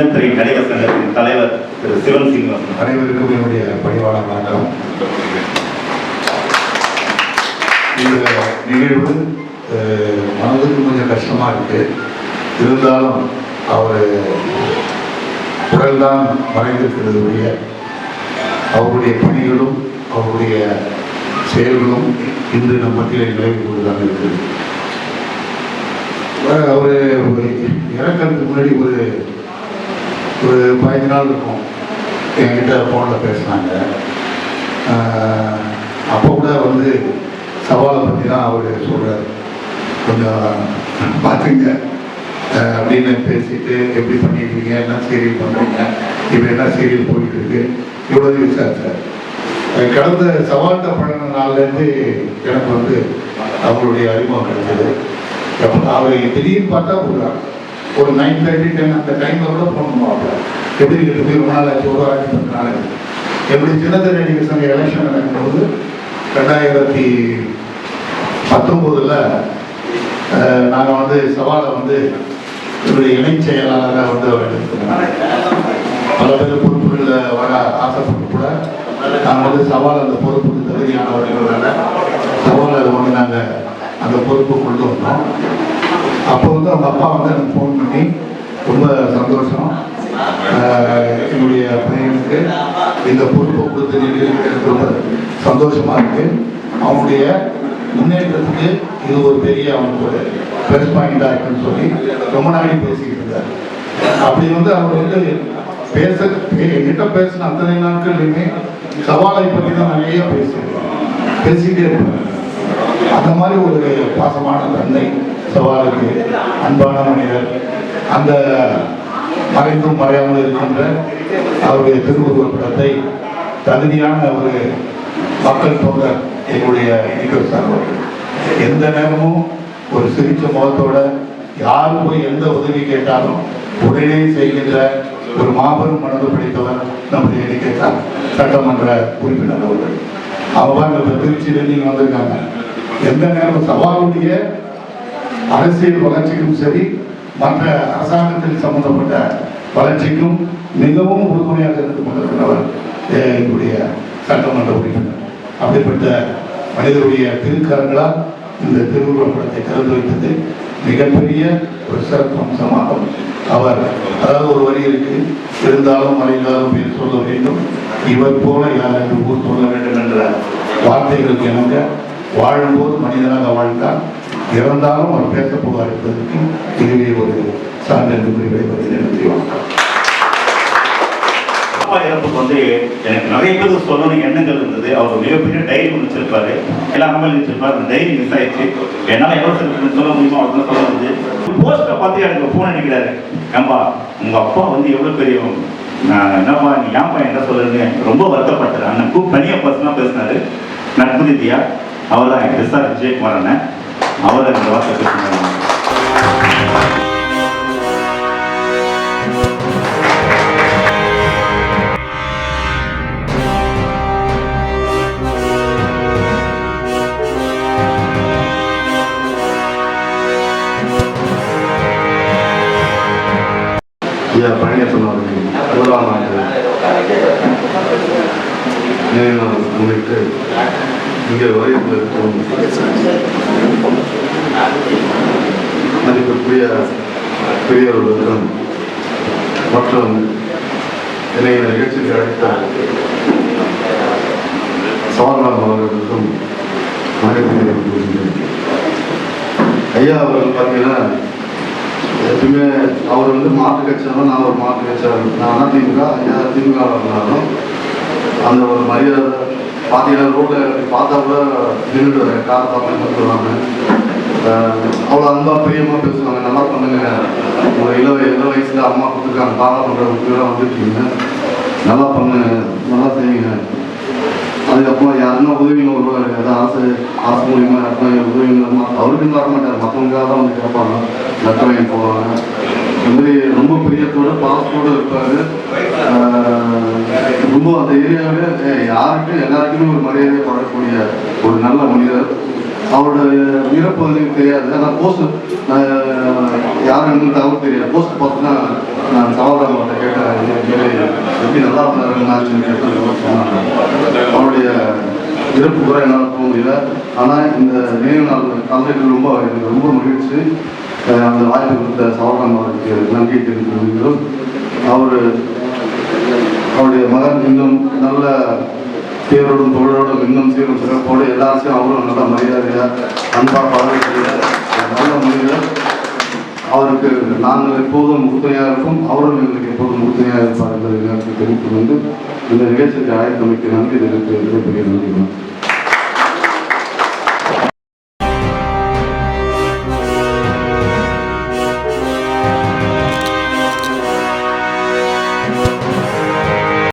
சீனத்துறை கலைவர் சங்கத்தின் தலைவர் திரு சிவன் சிங் அனைவருக்கும் என்னுடைய பணிவான வணக்கம். இந்த நிகழ்வு மனதுக்கு கொஞ்சம் கஷ்டமா இருக்கு. இருந்தாலும் அவர் உடல்தான் மறைந்திருக்கிறது உடைய அவருடைய பணிகளும் அவருடைய செயல்களும் இன்று நம் மத்தியில் நிலவி கொண்டுதான் இருக்கிறது. அவர் இறக்கிறதுக்கு முன்னாடி ஒரு ஒரு பதினஞ்சு நாள் இருக்கும். என்கிட்ட ஃபோனில் பேசினாங்க. அப்போ கூட வந்து சவாலை பற்றி தான் அவர் சொல்கிறார் கொஞ்சம் பார்த்துங்க அப்படின்னு பேசிட்டு எப்படி பண்ணிட்டு என்ன சீரியல் பண்ணுறீங்க இப்போ என்ன சீரியல் போயிட்டு இருக்கு இவ்வளோ விசாரிச்சார் கடந்த சவால்கிட்ட பழகின நாள்லேருந்து எனக்கு வந்து அவங்களுடைய அறிமுகம் கிடைச்சது. அவர் திடீர்னு பார்த்தா போடுறாங்க ஒரு நைன் தேர்ட்டி டென் அந்த டைமில் கூட ஃபோன் பண்ணுவாங்க எப்படி இருக்கு போய் ரொம்ப நாள் ஆச்சு ஒரு வாரம் பத்து நாள் ஆச்சு எப்படி சின்னத்திரை நடிகர் சங்க எலெக்ஷன் நடக்கும்போது ரெண்டாயிரத்தி பத்தொம்போதில் நாங்கள் வந்து சவாலை வந்து என்னுடைய இணை செயலாளராக வந்து அவர் எடுத்துருந்தாங்க பல பேர் பொறுப்புகளில் வர ஆசைப்பட்டு கூட நாங்கள் வந்து சவால் அந்த பொறுப்புக்கு தகுதியானவர்களால சவால் அதை வந்து நாங்கள் அந்த பொறுப்பு கொண்டு வந்தோம். அப்போ வந்து அவங்க அப்பா வந்து எனக்கு ஃபோன் பண்ணி ரொம்ப சந்தோஷம். என்னுடைய பையனுக்கு இந்த பொறுப்பை கொடுத்து எனக்கு ரொம்ப சந்தோஷமா இருக்கு. அவனுடைய முன்னேற்றத்துக்கு இது ஒரு பெரிய அவனுக்கு ஒரு ப்ளஸ் பாயிண்டாக இருக்குன்னு சொல்லி ரொம்ப நாளை பேசிக்கிட்டு இருந்தார். அப்படி வந்து அவர் வந்து பேச என்கிட்ட பேசின அத்தனை நாட்கள்லையுமே சவாலை பற்றி தான் நிறைய பேசுவேன் பேசிக்கிட்டே இருப்பேன் அந்த மாதிரி ஒரு பாசமான தந்தை. சவாலுக்கு அன்பான மனிதர் அந்த மறைந்தும் மறையாமல் இருக்கின்ற அவருடைய திருவுருவ படத்தை தகுதியான ஒரு மக்கள் தொண்டர் எங்களுடைய நிக்கல் சார் அவர்கள். எந்த நேரமும் ஒரு சிரிச்ச முகத்தோட யார் போய் எந்த உதவி கேட்டாலும் உடனே செய்கின்ற ஒரு மாபெரும் மனது படைத்தவர் நம்முடைய நிக்கல் சார் சட்டமன்ற உறுப்பினர் அவர்கள் அவங்க இந்த திருச்சியில நீங்க வந்திருக்காங்க எந்த நேரம் சவாலுடைய அரசியல் வளர்ச்சிக்கும் சரி மற்ற அரசாங்கத்தில் சம்பந்தப்பட்ட வளர்ச்சிக்கும் மிகவும் உறுதுணையாக இருந்து கொண்டிருக்கிறவர் என்னுடைய எங்களுடைய சட்டமன்ற உறுப்பினர். அப்படிப்பட்ட மனிதருடைய திருக்கரங்களால் இந்த திருவுருவப் படத்தை திறந்து வைத்தது மிகப்பெரிய ஒரு சிறப்பு அம்சமாகும். அவர் அதாவது ஒரு வரி இருக்கு இருந்தாலும் மறைந்தாலும் பேர் சொல்ல வேண்டும் இவர் போல யார் என்று ஊர் சொல்ல வேண்டும் என்ற வார்த்தைகளுக்கு இணங்க வாழும்போது மனிதனாக வாழ்ந்தார் இறந்தாலும் அவர் பேச போவார் என்பதற்கு இதுவே ஒரு சான்று என்று குறிப்பிடுவது நன்றி வணக்கம் அப்பா இறப்புக்கு வந்து எனக்கு நிறைய பேர் சொல்லணும் எண்ணங்கள் இருந்தது. அவர் மிகப்பெரிய டைரி ஒன்று வச்சிருப்பாரு எல்லா நம்பர் வச்சிருப்பாரு. அந்த டைரி மிஸ் ஆயிடுச்சு. என்னால் எவ்வளோ சொல்ல முடியுமோ அவ்வளோ சொல்ல முடிஞ்சு. போஸ்ட்டை பார்த்து எனக்கு ஃபோன் அடிக்கிறாரு. ஏம்பா உங்க அப்பா வந்து எவ்வளோ பெரியவங்க நான் என்னப்பா நீ ஏன்பா என்ன சொல்லுன்னு ரொம்ப வருத்தப்பட்டார் அண்ணன் கூ பனியை பர்சனாக பேசினாரு. நட்பு ரீதியா அவர் தான் என் ஆர் விஜயகுமார் அண்ணன் அவர் அந்த வார்த்தை பேசினார். ஐயா பழனியப்பன் அவர்கள் முதலாம் ஆண்டு முன்னிட்டு இங்கே வரையில் மதிப்பிற்குரிய பெரியவர்களுக்கும் மற்றும் என்னை நிகழ்ச்சிக்கு அழைத்த சவர்ணம் அவர்களுக்கும் மகிழ்ச்சி ஐயா அவர்கள் பார்த்தீங்கன்னா எப்பயுமே அவர் வந்து மாற்று கட்சியாலும் நான் ஒரு மாற்று கட்சியாக நான் அதிமுக ஐயா திமுக இருந்தாலும் அந்த ஒரு மரியாதை பார்த்தீங்கன்னா ரோட்டில் பார்த்தா கூட நின்றுட்டு கார் பார்த்து சொல்லுவாங்க அவ்வளோ அன்பா பிரியமாக பேசுவாங்க. நல்லா பண்ணுங்க. உங்கள் இள வய- இள வயசுல அம்மா கொடுத்துருக்காங்க. பாலா பண்ணுறவங்க வந்துருக்கீங்க நல்லா பண்ணுங்க நல்லா செய்யுங்க அதுக்கப்புறம் யாருன்னா உதவிங்க வருவார்? ஏதாவது ஆசை ஆசை மூலியமா யாருன்னா உதவிங்க அவருக்கும் வர மாட்டார் மற்றவங்களுக்காக தான் வந்து கேட்பாங்க லெட்டர் வாங்கி போவாங்க. இந்த மாதிரி ரொம்ப பிரியத்தோட பாஸ்போர்ட் இருப்பாரு. ரொம்ப அந்த ஏரியாவே யாருக்கும் எல்லாருக்குமே ஒரு மரியாதை படக்கூடிய ஒரு நல்ல மனிதர். அவரோட இறப்பு வந்து எனக்கு தெரியாது. ஆனால் போஸ்ட் யாருன்னு தகவல் தெரியாது. போஸ்ட் பார்த்தோன்னா நான் சவாதாரம் அவர்கிட்ட கேட்டேன் எப்படி நல்லா இருந்தாருன்னு சொன்னாங்க. அவருடைய இறப்பு கூட என்னால் போக முடியல. ஆனால் இந்த நினைவு நாள் கலந்துட்டு ரொம்ப எனக்கு ரொம்ப மகிழ்ச்சி. அந்த வாய்ப்பு கொடுத்த சவாதாரம் அவருக்கு நன்றி தெரிவித்து அவர் இன்னும் நல்ல பேரோடும் புகழோடும் இன்னும் சீரும் சிறப்போடு எல்லாத்தையும் அவரும் நல்ல மரியாதையாக அன்பாக பழகக்கூடிய நல்ல முறையில் அவருக்கு நாங்கள் எப்போதும் உறுதுணையாக இருக்கும் அவரும் எங்களுக்கு எப்போதும் உறுதுணையாக இருப்பார் என்பதை எனக்கு தெரிவித்து வந்து இந்த நிகழ்ச்சிக்கு ஆயத்தமைக்கு நன்றி தெரிவித்து பெரிய நன்றி